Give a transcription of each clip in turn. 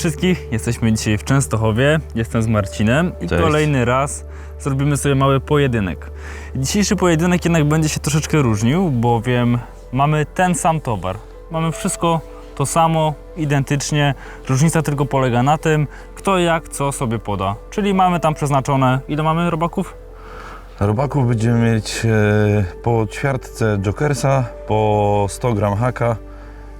Wszystkich, jesteśmy dzisiaj w Częstochowie, jestem z Marcinem i Cześć. kolejny raz zrobimy sobie mały pojedynek. Dzisiejszy pojedynek jednak będzie się troszeczkę różnił, bowiem mamy ten sam towar. Mamy wszystko to samo, identycznie, różnica tylko polega na tym, kto jak co sobie poda. Czyli mamy tam przeznaczone, ile mamy robaków? Robaków będziemy mieć e, po ćwiartce Jokersa, po 100 gram haka,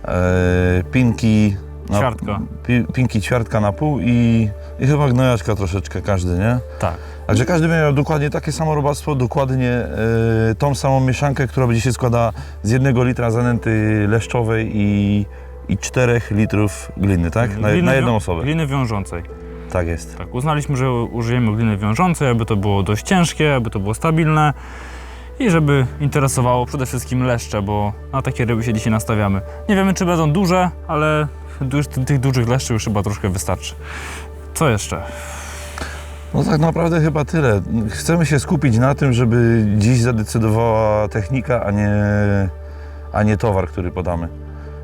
e, pinki... na- Ćwiartka. Pi, pinki ćwiartka na pół i, i chyba gnojaczka troszeczkę każdy, nie? Tak. Także każdy miał dokładnie takie samo robactwo, dokładnie e, tą samą mieszankę, która będzie się składała z jednego litra zanęty leszczowej i, i 4 litrów gliny, tak? Na, Gliny na jedną osobę. Gliny wiążącej. Tak jest. Tak, uznaliśmy, że użyjemy gliny wiążącej, aby to było dość ciężkie, aby to było stabilne i żeby interesowało przede wszystkim leszcze, bo na takie ryby się dzisiaj nastawiamy. Nie wiemy, czy będą duże, ale tych dużych leszczy już chyba troszkę wystarczy. Co jeszcze? No tak naprawdę chyba tyle. Chcemy się skupić na tym, żeby dziś zadecydowała technika, a nie, a nie towar, który podamy.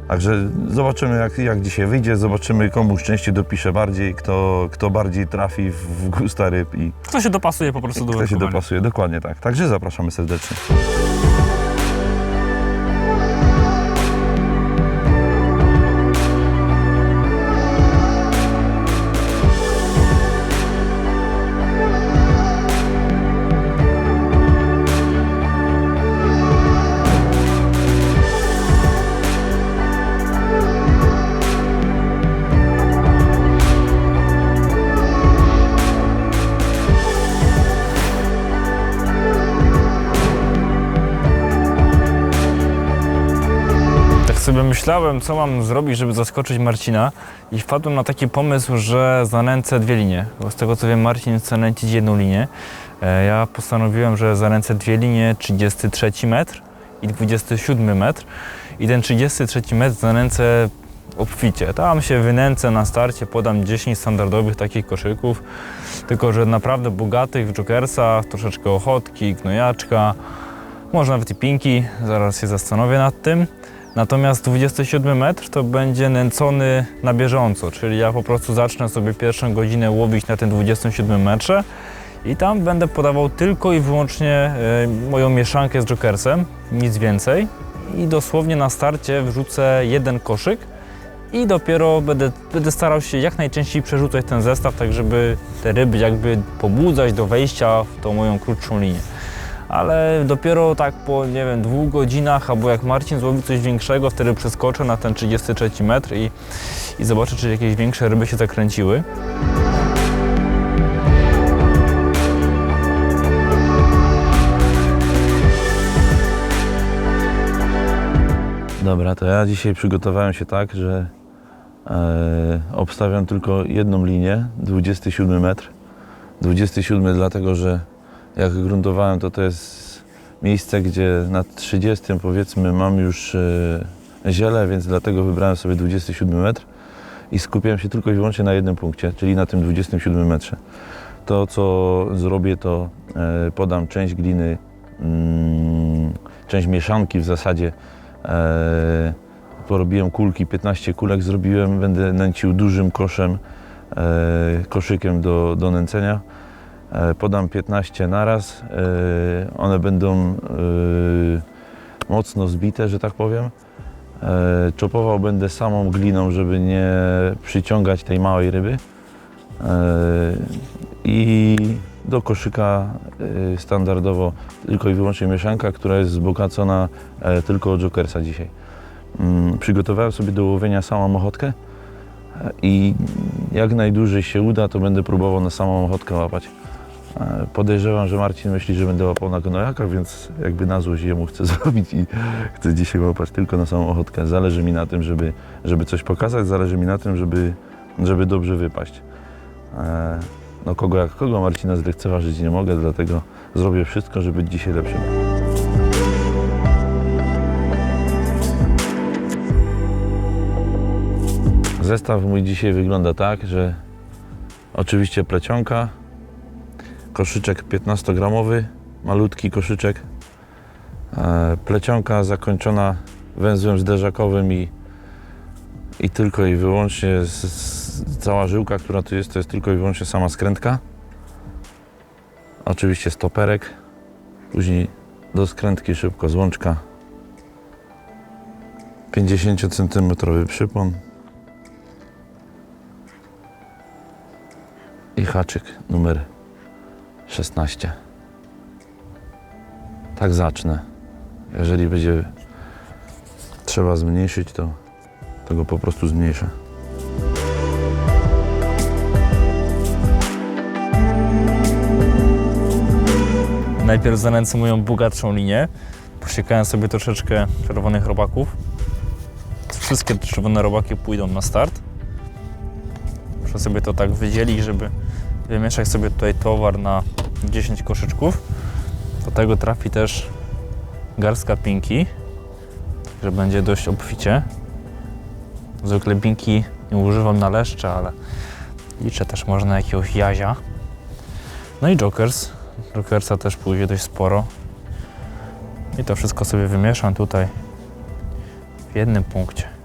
Także zobaczymy jak, jak dzisiaj wyjdzie, zobaczymy komu szczęście dopisze bardziej, kto, kto bardziej trafi w, gusta ryb i Kto się dopasuje po prostu do kto się dopasuje. Dokładnie tak. Także zapraszamy serdecznie. Myślałem, co mam zrobić, żeby zaskoczyć Marcina i wpadłem na taki pomysł, że zanęcę dwie linie. Bo z tego co wiem, Marcin chce nęcić jedną linię. E, Ja postanowiłem, że zanęcę dwie linie, 33 metr i 27 metr. I ten 33 metr zanęcę obficie. Tam się wynęcę na starcie, podam 10 standardowych takich koszyków, tylko że naprawdę bogatych w jokersa, troszeczkę ochotki, gnojaczka, może nawet i pinki, zaraz się zastanowię nad tym. Natomiast 27 metr to będzie nęcony na bieżąco, czyli ja po prostu zacznę sobie pierwszą godzinę łowić na tym 27 metrze i tam będę podawał tylko i wyłącznie e, moją mieszankę z jokersem, nic więcej. I dosłownie na starcie wrzucę jeden koszyk i dopiero będę, będę starał się jak najczęściej przerzucać ten zestaw, tak żeby te ryby jakby pobudzać do wejścia w tą moją krótszą linię ale dopiero tak po, nie wiem, dwóch godzinach, albo jak Marcin złowi coś większego, wtedy przeskoczę na ten 33 metr i, i zobaczę, czy jakieś większe ryby się zakręciły. Dobra, to ja dzisiaj przygotowałem się tak, że e, obstawiam tylko jedną linię, 27 metr. 27 dlatego, że jak gruntowałem, to to jest miejsce, gdzie na 30 powiedzmy mam już e, ziele, więc dlatego wybrałem sobie 27 metr i skupiłem się tylko i wyłącznie na jednym punkcie, czyli na tym 27 metrze. To, co zrobię, to e, podam część gliny, mm, część mieszanki w zasadzie E, porobiłem kulki, 15 kulek zrobiłem, będę nęcił dużym koszem, koszykiem do, do nęcenia. E, podam 15 naraz, e, one będą e, mocno zbite, że tak powiem. Czopował będę samą gliną, żeby nie przyciągać tej małej ryby. I do koszyka standardowo tylko i wyłącznie mieszanka, która jest wzbogacona tylko od Jokersa dzisiaj. Mm, Przygotowałem sobie do łowienia samą ochotkę i jak najdłużej się uda, to będę próbował na samą ochotkę łapać. E, Podejrzewam, że Marcin myśli, że będę łapał na gnojakach, więc jakby na złość jemu chcę zrobić i chcę dzisiaj łapać tylko na samą ochotkę. Zależy mi na tym, żeby, żeby coś pokazać, zależy mi na tym, żeby, żeby dobrze wypaść. E, No kogo jak kogo, Marcina zlekceważyć nie mogę, dlatego zrobię wszystko, żeby być dzisiaj lepszym. Zestaw mój dzisiaj wygląda tak, że oczywiście plecionka, koszyczek 15-gramowy, malutki koszyczek, e, plecionka zakończona węzłem zderzakowym i, i tylko i wyłącznie z, z cała żyłka, która tu jest, to jest tylko i wyłącznie sama skrętka. Oczywiście stoperek. Później do skrętki szybko złączka. 50 cm przypon. I haczyk numer 16. Tak zacznę. Jeżeli będzie trzeba zmniejszyć, to, to go po prostu zmniejszę. Najpierw zanęcę moją bogatszą linię. Posiekałem sobie troszeczkę czerwonych robaków. Wszystkie te czerwone robaki pójdą na start. Muszę sobie to tak wydzielić, żeby wymieszać sobie tutaj towar na 10 koszyczków. Do tego trafi też garstka pinki, że będzie dość obficie. Zwykle pinki nie używam na leszcze, ale liczę też może na jakiegoś jazia. No i jokers. Jokersa też pójdzie dość sporo. I to wszystko sobie wymieszam tutaj w jednym punkcie.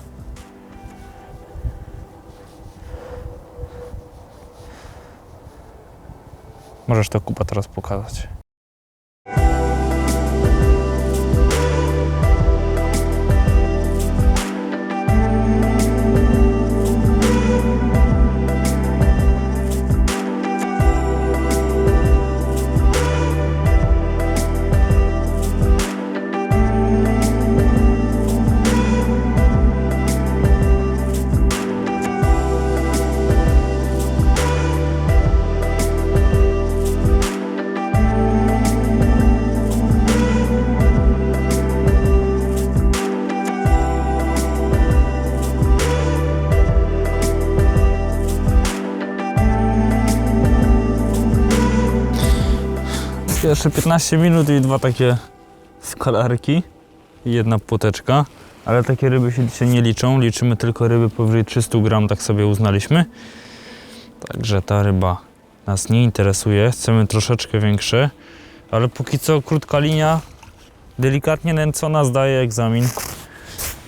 To Kuba teraz pokazać. Pierwsze 15 minut i dwa takie skalarki i jedna płoteczka. Ale takie ryby się dzisiaj nie liczą. Liczymy tylko ryby powyżej 300 gram, tak sobie uznaliśmy. Także ta ryba nas nie interesuje. Chcemy troszeczkę większe. Ale póki co krótka linia, delikatnie nęcona, zdaje egzamin.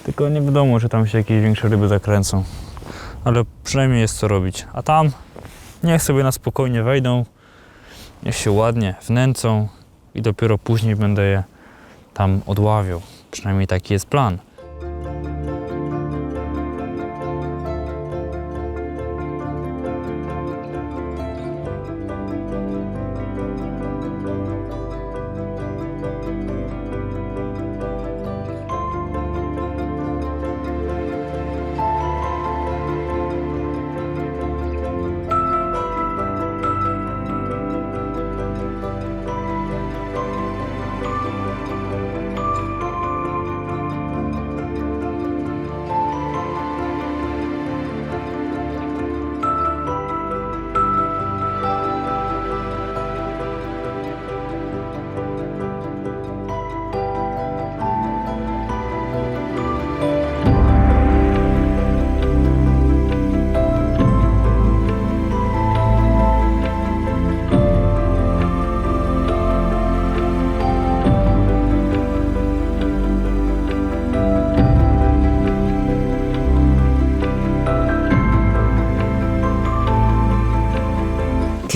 Tylko nie wiadomo, czy tam się jakieś większe ryby zakręcą. Ale przynajmniej jest co robić. A tam niech sobie na spokojnie wejdą, niech się ładnie wnęcą i dopiero później będę je tam odławiał. Przynajmniej taki jest plan.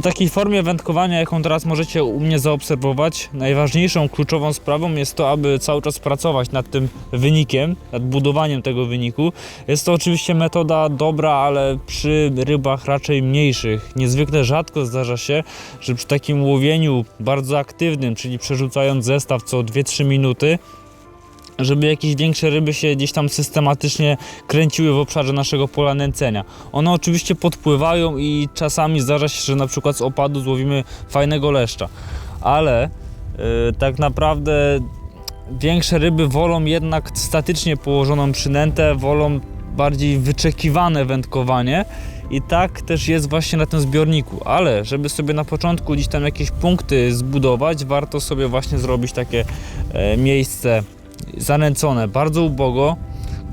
Takiej formie wędkowania, jaką teraz możecie u mnie zaobserwować, najważniejszą, kluczową sprawą jest to, aby cały czas pracować nad tym wynikiem, nad budowaniem tego wyniku. Jest to oczywiście metoda dobra, ale przy rybach raczej mniejszych. Niezwykle rzadko zdarza się, że przy takim łowieniu bardzo aktywnym, czyli przerzucając zestaw co 2-3 minuty, żeby jakieś większe ryby się gdzieś tam systematycznie kręciły w obszarze naszego pola nęcenia. One oczywiście podpływają i czasami zdarza się, że na przykład z opadu złowimy fajnego leszcza, ale yy, tak naprawdę większe ryby wolą jednak statycznie położoną przynętę, wolą bardziej wyczekiwane wędkowanie i tak też jest właśnie na tym zbiorniku, ale żeby sobie na początku gdzieś tam jakieś punkty zbudować, warto sobie właśnie zrobić takie e, miejsce zanęcone bardzo ubogo,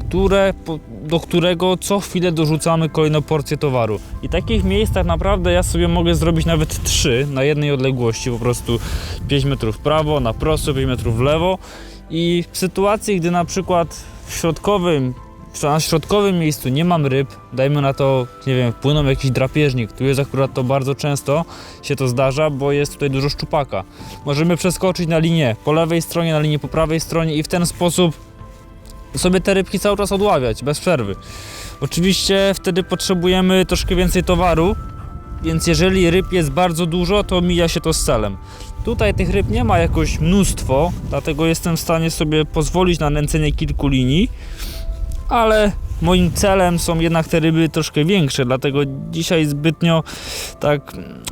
które, do którego co chwilę dorzucamy kolejną porcję towaru. I takich miejsc tak naprawdę ja sobie mogę zrobić nawet trzy na jednej odległości, po prostu 5 metrów w prawo, na prosto, 5 metrów w lewo. I w sytuacji, gdy na przykład w środkowym na środkowym miejscu nie mam ryb, dajmy na to, nie wiem, płyną jakiś drapieżnik, tu jest akurat to bardzo często się to zdarza, bo jest tutaj dużo szczupaka. Możemy przeskoczyć na linię po lewej stronie, na linię po prawej stronie i w ten sposób sobie te rybki cały czas odławiać, bez przerwy. Oczywiście wtedy potrzebujemy troszkę więcej towaru, więc jeżeli ryb jest bardzo dużo, to mija się to z celem. Tutaj tych ryb nie ma jakoś mnóstwo, dlatego jestem w stanie sobie pozwolić na nęcenie kilku linii, ale moim celem są jednak te ryby troszkę większe, dlatego dzisiaj zbytnio tak mm,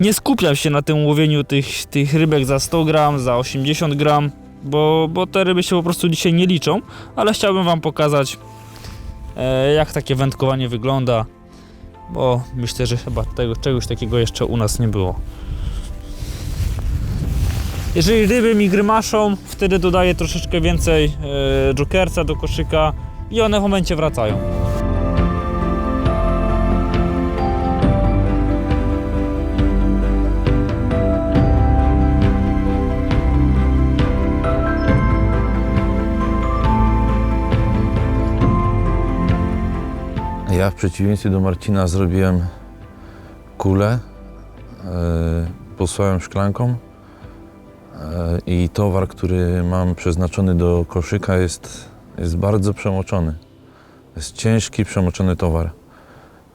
nie skupiam się na tym łowieniu tych, tych rybek za 100 gram, za 80 gram, bo, bo te ryby się po prostu dzisiaj nie liczą, ale chciałbym Wam pokazać e, jak takie wędkowanie wygląda, bo myślę, że chyba tego, czegoś takiego jeszcze u nas nie było. Jeżeli ryby mi grymaszą, wtedy dodaję troszeczkę więcej e, jokersa do koszyka i one w momencie wracają. Ja w przeciwieństwie do Marcina zrobiłem kulę, e, posłałem szklanką i towar, który mam przeznaczony do koszyka jest, jest bardzo przemoczony. Jest ciężki, przemoczony towar,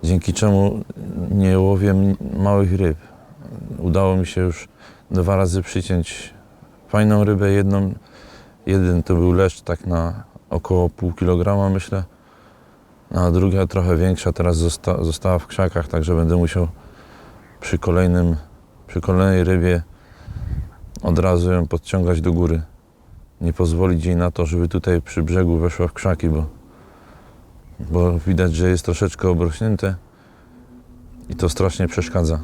dzięki czemu nie łowię małych ryb. Udało mi się już dwa razy przyciąć fajną rybę, jedną, jeden to był leszcz tak na około pół kilograma myślę, a druga trochę większa teraz zosta została w krzakach, także będę musiał przy kolejnym, przy kolejnej rybie od razu ją podciągać do góry. Nie pozwolić jej na to, żeby tutaj przy brzegu weszła w krzaki, bo, bo widać, że jest troszeczkę obrośnięte i to strasznie przeszkadza.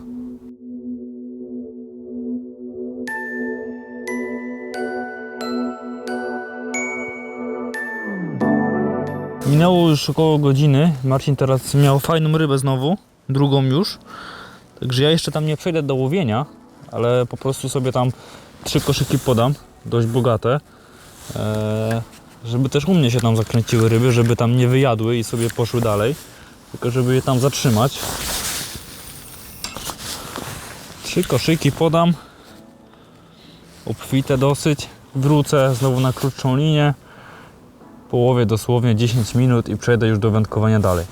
Minęło już około godziny. Marcin teraz miał fajną rybę znowu, drugą już. Także ja jeszcze tam nie przejdę do łowienia, ale po prostu sobie tam trzy koszyki podam, dość bogate. Eee, żeby też u mnie się tam zakręciły ryby, żeby tam nie wyjadły i sobie poszły dalej. Tylko żeby je tam zatrzymać. Trzy koszyki podam. Obfite dosyć. Wrócę znowu na krótszą linię połowie dosłownie 10 minut i przejdę już do wędkowania dalej.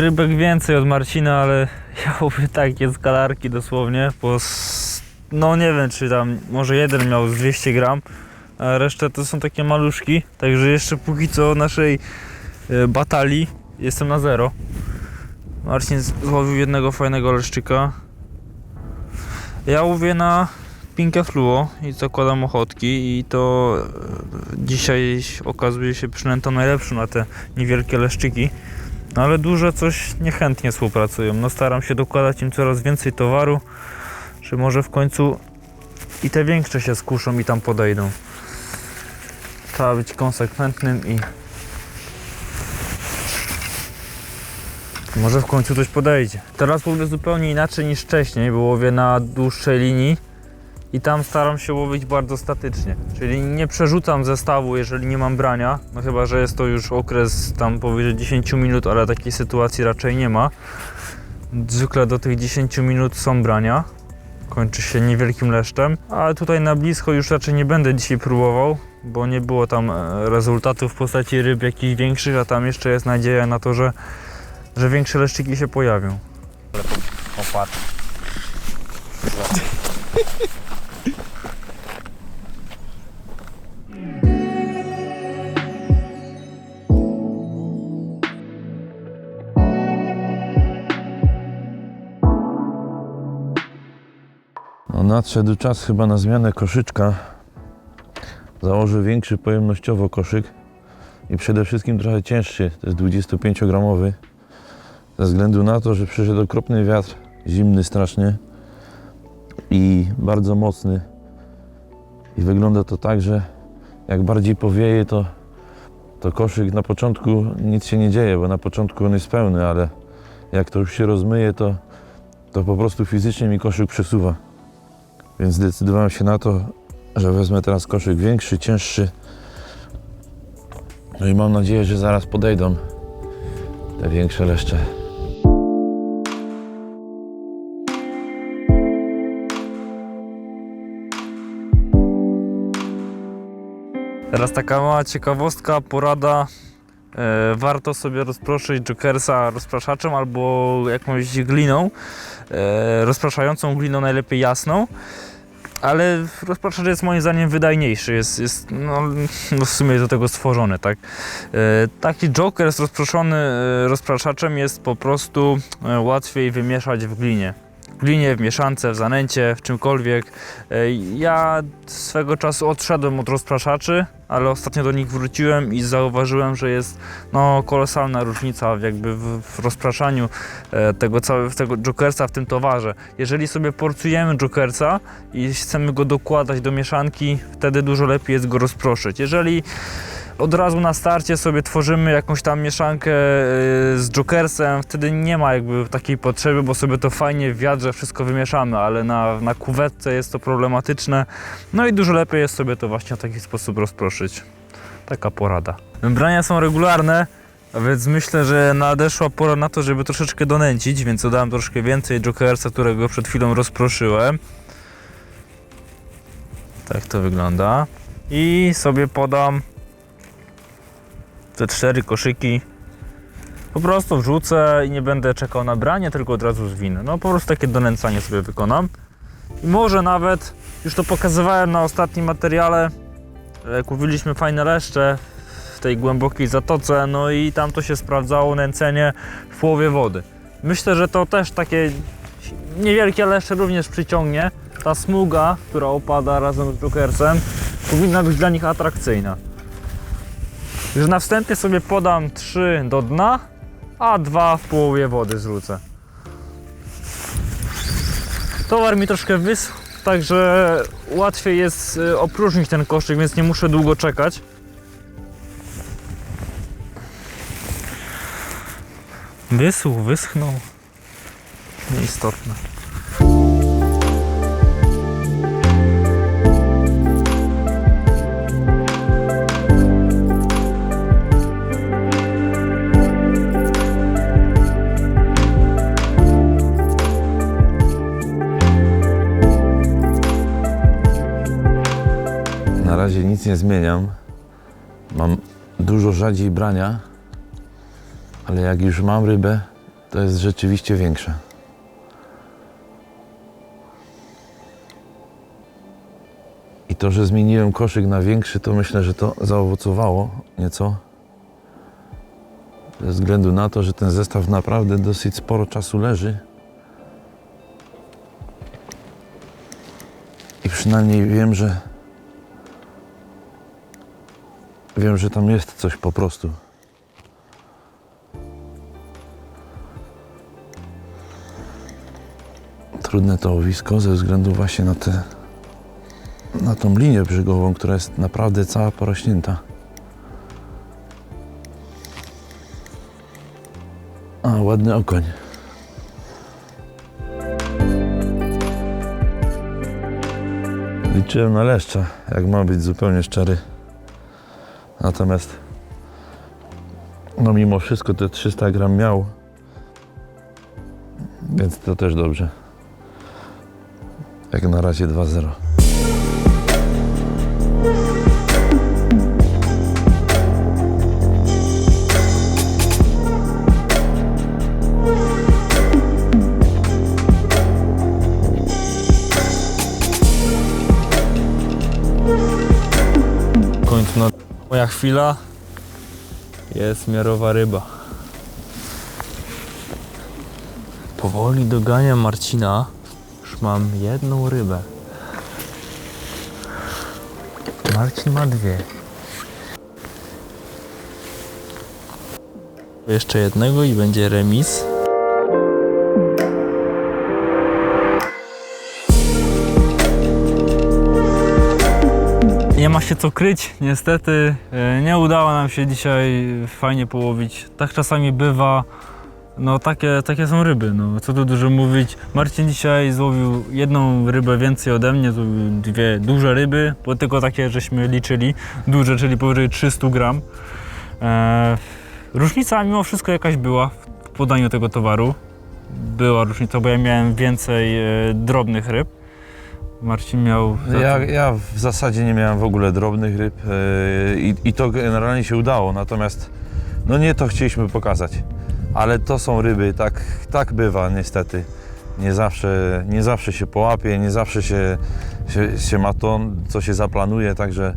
Rybek więcej od Marcina, ale ja łowię takie skalarki dosłownie, bo no nie wiem czy tam, może jeden miał z 200 gram, a reszta to są takie maluszki, także jeszcze póki co naszej e, batalii jestem na zero. Marcin złowił jednego fajnego leszczyka. Ja łowię na Pinkę Fluo i zakładam ochotki i to e, dzisiaj okazuje się przynętą najlepszą na te niewielkie leszczyki. No ale duże coś niechętnie współpracują. No staram się dokładać im coraz więcej towaru, że może w końcu i te większe się skuszą i tam podejdą. Trzeba być konsekwentnym i może w końcu coś podejdzie. Teraz łowię zupełnie inaczej niż wcześniej, bo łowię na dłuższej linii i tam staram się łowić bardzo statycznie. Czyli nie przerzucam zestawu, jeżeli nie mam brania, no chyba, że jest to już okres tam powyżej 10 minut, ale takiej sytuacji raczej nie ma. Zwykle do tych 10 minut są brania kończy się niewielkim leszczem, ale tutaj na blisko już raczej nie będę dzisiaj próbował, bo nie było tam e, rezultatów w postaci ryb jakichś większych, a tam jeszcze jest nadzieja na to, że, że większe leszczyki się pojawią. Popatrz. Nadszedł czas chyba na zmianę koszyczka. Założę większy pojemnościowo koszyk i przede wszystkim trochę cięższy, to jest 25-gramowy. Ze względu na to, że przyszedł okropny wiatr, zimny strasznie i bardzo mocny. I wygląda to tak, że jak bardziej powieje, to, to koszyk na początku nic się nie dzieje, bo na początku on jest pełny, ale jak to już się rozmyje, to, to po prostu fizycznie mi koszyk przesuwa. Więc zdecydowałem się na to, że wezmę teraz koszyk większy, cięższy. No i mam nadzieję, że zaraz podejdą te większe leszcze. Teraz taka mała ciekawostka, porada. E, warto sobie rozproszyć jokersa rozpraszaczem albo jakąś gliną, e, rozpraszającą gliną, najlepiej jasną. Ale rozpraszacz jest moim zdaniem wydajniejszy, jest, jest no, no w sumie do tego stworzony, tak. E, taki joker rozproszony rozpraszaczem jest po prostu łatwiej wymieszać w glinie. Glinie, w mieszance, w zanęcie, w czymkolwiek. E, Ja swego czasu odszedłem od rozpraszaczy, ale ostatnio do nich wróciłem i zauważyłem, że jest no, kolosalna różnica w jakby w, w rozpraszaniu e, tego całego jokersa w tym towarze. Jeżeli sobie porcujemy jokersa i chcemy go dokładać do mieszanki, wtedy dużo lepiej jest go rozproszyć. Jeżeli od razu na starcie sobie tworzymy jakąś tam mieszankę e, z jokersem, wtedy nie ma jakby takiej potrzeby, bo sobie to fajnie w wiadrze wszystko wymieszamy, ale na, na kuwetce jest to problematyczne. No i dużo lepiej jest sobie to właśnie w taki sposób rozproszyć. Taka porada. Brania są regularne, więc myślę, że nadeszła pora na to, żeby troszeczkę donęcić, więc dodałem troszkę więcej jokersa, którego przed chwilą rozproszyłem. Tak to wygląda. I sobie podam te cztery koszyki. Po prostu wrzucę i nie będę czekał na branie, tylko od razu zwinę. No po prostu takie donęcanie sobie wykonam. I może nawet, już to pokazywałem na ostatnim materiale, jak łowiliśmy fajne leszcze w tej głębokiej zatoce, no i tam to się sprawdzało nęcenie w połowie wody. Myślę, że to też takie niewielkie leszcze również przyciągnie. Ta smuga, która opada razem z jokersem, powinna być dla nich atrakcyjna. Już na wstępie sobie podam 3 do dna, a 2 w połowie wody zrzucę. Towar mi troszkę wyschł, także łatwiej jest y, opróżnić ten koszyk, więc nie muszę długo czekać. Wysłuch, wyschnął. Nieistotne. Nic nie zmieniam. Mam dużo rzadziej brania, ale jak już mam rybę, to jest rzeczywiście większa. I to, że zmieniłem koszyk na większy, to myślę, że to zaowocowało nieco. Ze względu na to, że ten zestaw naprawdę dosyć sporo czasu leży. I przynajmniej wiem, że Wiem, że tam jest coś po prostu. Trudne to łowisko ze względu właśnie na tę na tą linię brzegową, która jest naprawdę cała porośnięta. A, ładny okoń. Liczyłem na leszcza, jak mam być zupełnie szczery. Natomiast no mimo wszystko te 300 gram miał, więc to też dobrze. Jak na razie 2-0. Moja chwila jest miarowa ryba. Powoli doganiam Marcina. Już mam jedną rybę. Marcin ma dwie. Jeszcze jednego i będzie remis. Nie ma się co kryć, niestety. E, Nie udało nam się dzisiaj fajnie połowić. Tak czasami bywa. No takie, takie są ryby, no co tu dużo mówić. Marcin dzisiaj złowił jedną rybę więcej ode mnie, złowił dwie duże ryby, bo tylko takie żeśmy liczyli. Duże, czyli powyżej 300 gram. E, różnica mimo wszystko jakaś była w podaniu tego towaru. Była różnica, bo ja miałem więcej e, drobnych ryb. Marcin miał... Ja, ja w zasadzie nie miałem w ogóle drobnych ryb yy, i, i to generalnie się udało, natomiast no nie to chcieliśmy pokazać. Ale to są ryby, tak, tak bywa niestety. Nie zawsze, nie zawsze się połapie, nie zawsze się, się, się ma to, co się zaplanuje, także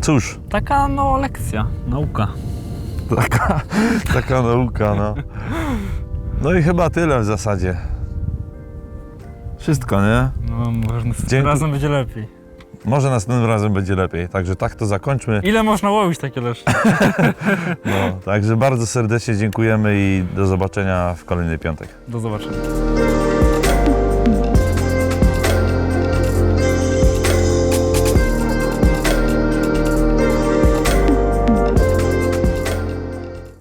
cóż, Taka no lekcja, nauka. taka, taka nauka, no. No i chyba tyle w zasadzie. Wszystko, nie? No może następnym Dzięki- razem będzie lepiej. Może następnym razem będzie lepiej, także tak to zakończmy. Ile można łowić takie leszcze? No, także bardzo serdecznie dziękujemy i do zobaczenia w kolejny piątek. Do zobaczenia.